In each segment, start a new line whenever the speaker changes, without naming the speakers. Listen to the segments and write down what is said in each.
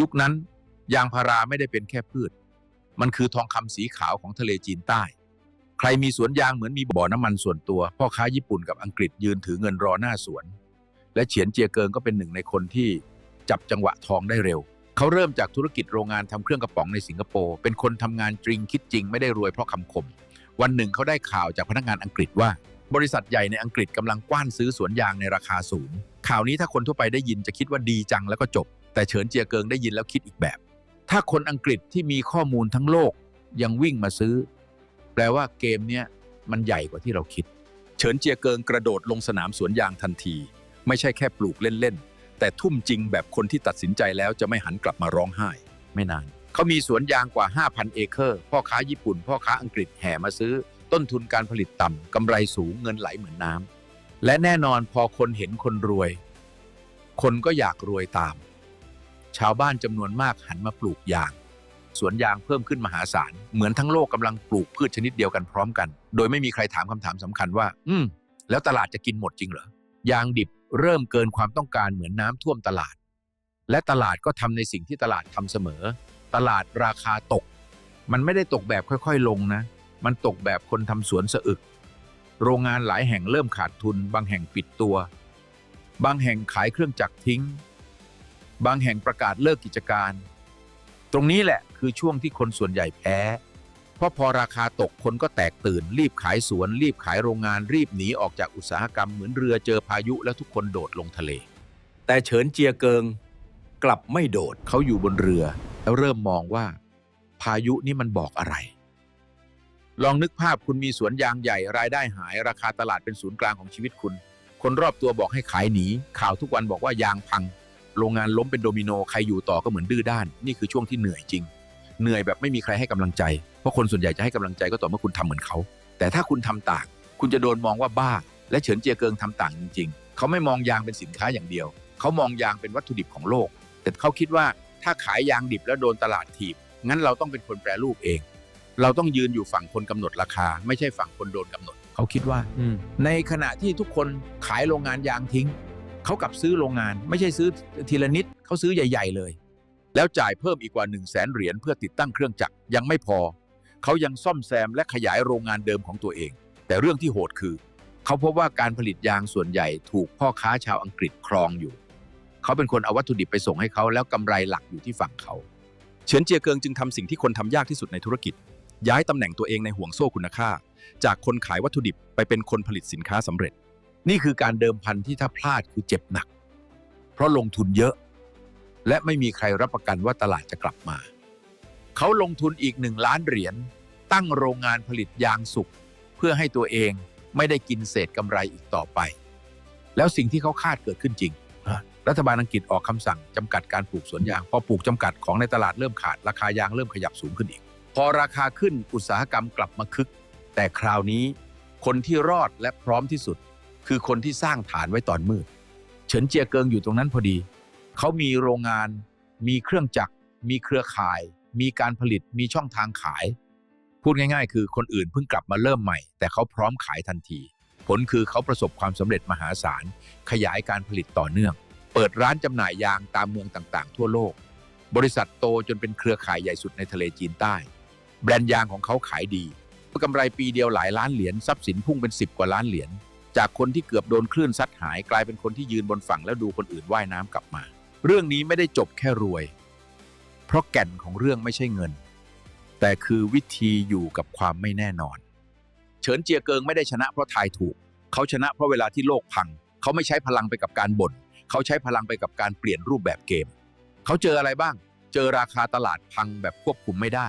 ยุคนั้นยางพาราไม่ได้เป็นแค่พืช มันคือทองคำสีขาวของทะเลจีนใต้ ใครมีสวนยางเหมือนมีบ่อน้ำมันส่วนตัว พ่อค้าญี่ปุ่นกับอังกฤษยืนถือเงินรอหน้าสวน และเฉียนเจียเกิงก็เป็นหนึ่งในคนที่จับจังหวะทองได้เร็ว เขาเริ่มจากธุรกิจโรงงานทำเครื่องกระป๋องในสิงคโปร์เป็นคนทำงานจริงคิดจริงไม่ได้รวยเพราะคำคม วันหนึ่งเขาได้ข่าวจากพนักงานอังกฤษว่า บริษัทใหญ่ในอังกฤษกำลังกว้านซื้อสวนยางในราคาสูงข่าวนี้ถ้าคนทั่วไปได้ยินจะคิดว่าดีจังแล้วก็จบ แต่เฉินเจียเกิงได้ยินแล้วคิดอีกแบบ ถ้าคนอังกฤษที่มีข้อมูลทั้งโลกยังวิ่งมาซื้อ แปลว่าเกมเนี้ยมันใหญ่กว่าที่เราคิด
เฉินเจียเกิงกระโดดลงสนามสวนยางทันที ไม่ใช่แค่ปลูกเล่นๆ แต่ทุ่มจริงแบบคนที่ตัดสินใจแล้วจะไม่หันกลับมาร้องไห้
ไม่นาน เขามีสวนยางกว่า 5,000 เอเคอร์ พ่อค้าญี่ปุ่น พ่อค้าอังกฤษแห่มาซื้อ ต้นทุนการผลิตต่ำกำไรสูงเงินไหลเหมือนน้ำและแน่นอนพอคนเห็นคนรวย คนก็อยากรวยตาม ชาวบ้านจำนวนมากหันมาปลูกยาง สวนยางเพิ่มขึ้นมหาศาล เหมือนทั้งโลกกำลังปลูกพืชชนิดเดียวกันพร้อมกัน โดยไม่มีใครถามคำถามสำคัญว่า อืม แล้วตลาดจะกินหมดจริงเหรอ ยางดิบเริ่มเกินความต้องการเหมือนน้ำท่วมตลาด และตลาดก็ทำในสิ่งที่ตลาดทำเสมอ ตลาดราคาตก มันไม่ได้ตกแบบค่อยๆ ลงนะ มันตกแบบคนทำสวนสะอึก โรงงานหลายแห่งเริ่มขาดทุน บางแห่งปิดตัว บางแห่งขายเครื่องจักรทิ้ง บางแห่งประกาศเลิกกิจการ ตรงนี้แหละคือช่วงที่คนส่วนใหญ่แพ้ เพราะพอราคาตกคนก็แตกตื่น รีบขายสวน รีบขายโรงงาน รีบหนีออกจากอุตสาหกรรมเหมือนเรือเจอพายุแล้วทุกคนโดดลงทะเล
แต่เฉินเจียเกิง กลับไม่โดด
เขาอยู่บนเรือ แล้วเริ่มมองว่า พายุนี่มันบอกอะไร ลองนึกภาพคุณมีสวนยางใหญ่รายได้หาย ราคาตลาดเป็นศูนย์กลางของชีวิตคุณ คนรอบตัวบอกให้ขายหนีข่าวทุกวันบอกว่ายางพัง โรงงานล้มเป็นโดมิโนใครอยู่ต่อก็เหมือนดื้อด้าน นี่คือช่วงที่เหนื่อยจริง เหนื่อยแบบไม่มีใครให้กำลังใจ เพราะคนส่วนใหญ่จะให้กำลังใจก็ต่อเมื่อคุณทำเหมือนเขา แต่ถ้าคุณทำต่าง คุณจะโดนมองว่าบ้า และเฉินเจียเกิงทำต่างจริง ๆ เขาไม่มองยางเป็นสินค้าอย่างเดียว เขามองยางเป็นวัตถุดิบของโลก แต่เขาคิดว่าถ้าขายยางดิบแล้วโดนตลาดถีบ งั้นเราต้องเป็นคนแปรรูปเอง เราต้องยืนอยู่ฝั่งคนกำหนดราคา ไม่ใช่ฝั่งคนโดนกำหนด เขาคิดว่า ในขณะที่ทุกคนขายโรงงานยางทิ้ง เขากลับซื้อโรงงาน ไม่ใช่ซื้อทีละนิดเขาซื้อใหญ่ ๆ เลย แล้วจ่ายเพิ่มอีกกว่า 1 0 0 0 0แสนเหรียญเพื่อติดตั้งเครื่องจักรยังไม่พอ เขายังซ่อมแซมและขยายโรงงานเดิมของตัวเอง แต่เรื่องที่โหดคือ เขาพบว่าการผลิตยางส่วนใหญ่ถูกพ่อค้าชาวอังกฤษครองอยู่ เขาเป็นคนเอาวัตถุดิบไปส่งให้เขาแล้วกำไรหลักอยู่ที่ฝั่งเขา
เฉินเจียเกิงจึงทำสิ่งที่คนทำยากที่สุดในธุรกิจ ย้ายตำแหน่งตัวเองในห่วงโซ่คุณค่า จากคนขายวัตถุดิบไปเป็นคนผลิตสินค้าสำเร็จ
นี่คือการเดิมพันที่ถ้าพลาดคือเจ็บหนัก เพราะลงทุนเยอะ และไม่มีใครรับประกันว่าตลาดจะกลับมา เขาลงทุนอีกหนึ่งล้านเหรียญตั้งโรงงานผลิตยางสุกเพื่อให้ตัวเองไม่ได้กินเศษกำไรอีกต่อไป แล้วสิ่งที่เขาคาดเกิดขึ้นจริง รัฐบาลอังกฤษออกคำสั่งจำกัดการปลูกสวนยาง พอปลูกจำกัดของในตลาดเริ่มขาดราคายางเริ่มขยับสูงขึ้นอีก พอราคาขึ้นอุตสาหกรรมกลับมาคึก แต่คราวนี้คนที่รอดและพร้อมที่สุด คือคนที่สร้างฐานไว้ตอนมืด เฉินเจียเกิงอยู่ตรงนั้นพอดี เขามีโรงงาน มีเครื่องจักร มีเครือข่าย มีการผลิต มีช่องทางขาย พูดง่ายๆ คือคนอื่นเพิ่งกลับมาเริ่มใหม่ แต่เขาพร้อมขายทันที ผลคือเขาประสบความสำเร็จมหาศาล ขยายการผลิตต่อเนื่อง เปิดร้านจำหน่ายยางตามเมืองต่างๆ ทั่วโลก บริษัทโตจนเป็นเครือข่ายใหญ่สุดในทะเลจีนใต้ แบรนด์ยางของเขาขายดีกำไรปีเดียวหลายล้านเหรียญ ทรัพย์สินพุ่งเป็น 10 กว่าล้านเหรียญ จากคนที่เกือบโดนคลื่นซัดหายกลายเป็นคนที่ยืนบนฝั่งแล้วดูคนอื่นว่ายน้ำกลับมา เรื่องนี้ไม่ได้จบแค่รวย เพราะแก่นของเรื่องไม่ใช่เงิน แต่คือวิธีอยู่กับความไม่แน่นอน เฉินเจียเกิงไม่ได้ชนะเพราะทายถูก เขาชนะเพราะเวลาที่โลกพัง เขาไม่ใช้พลังไปกับการบ่น เขาใช้พลังไปกับการเปลี่ยนรูปแบบเกม เขาเจออะไรบ้าง เจอราคาตลาดพังแบบควบคุมไม่ได้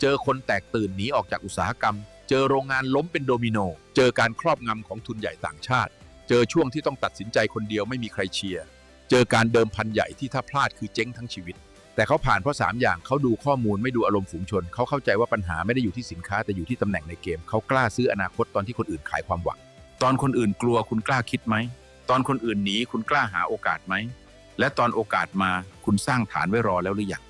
เจอคนแตกตื่นหนีออกจากอุตสาหกรรม เจอโรงงานล้มเป็นโดมิโน เจอการครอบงำของทุนใหญ่ต่างชาติ เจอช่วงที่ต้องตัดสินใจคนเดียวไม่มีใครเชียร์ เจอการเดิมพันใหญ่ที่ถ้าพลาดคือเจ๊งทั้งชีวิต แต่เขาผ่านเพราะ 3 อย่างเขาดูข้อมูลไม่ดูอารมณ์ฝูงชน เขาเข้าใจว่าปัญหาไม่ได้อยู่ที่สินค้าแต่อยู่ที่ตำแหน่งในเกม เขากล้าซื้ออนาคตตอนที่คนอื่นขายความหวัง ตอนคนอื่นกลัวคุณกล้าคิดไหม ตอนคนอื่นหนีคุณกล้าหาโอกาสไหม และตอนโอกาสมาคุณสร้างฐานไว้รอแล้วหรือยัง